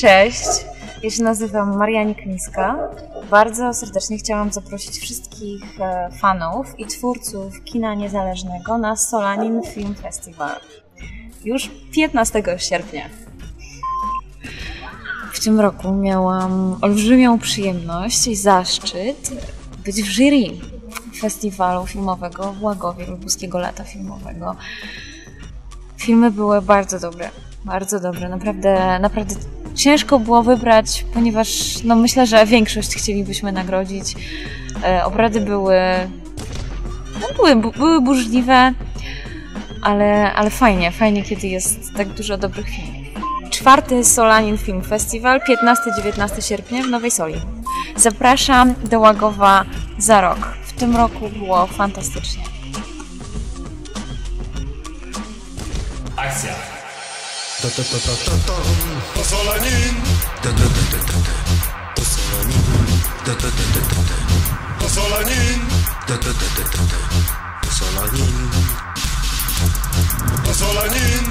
Cześć, ja się nazywam Mariani Kniska. Bardzo serdecznie chciałam zaprosić wszystkich e, fanów i twórców kina niezależnego na Solanin Film Festival. Już 15 sierpnia. W tym roku miałam olbrzymią przyjemność i zaszczyt być w jury festiwalu filmowego w Łagowie Lubuskiego Lata Filmowego. Filmy były bardzo dobre, bardzo dobre, naprawdę, naprawdę ciężko było wybrać, ponieważ no myślę, że większość chcielibyśmy nagrodzić. E, obrady były, no były, były burzliwe, ale, ale fajnie, fajnie, kiedy jest tak dużo dobrych filmów. Czwarty Solanin Film Festival, 15-19 sierpnia w Nowej Soli. Zapraszam do Łagowa za rok. W tym roku było fantastycznie. Akcja. Pozwalanin Pozwalanin Pozwalanin Pozwalanin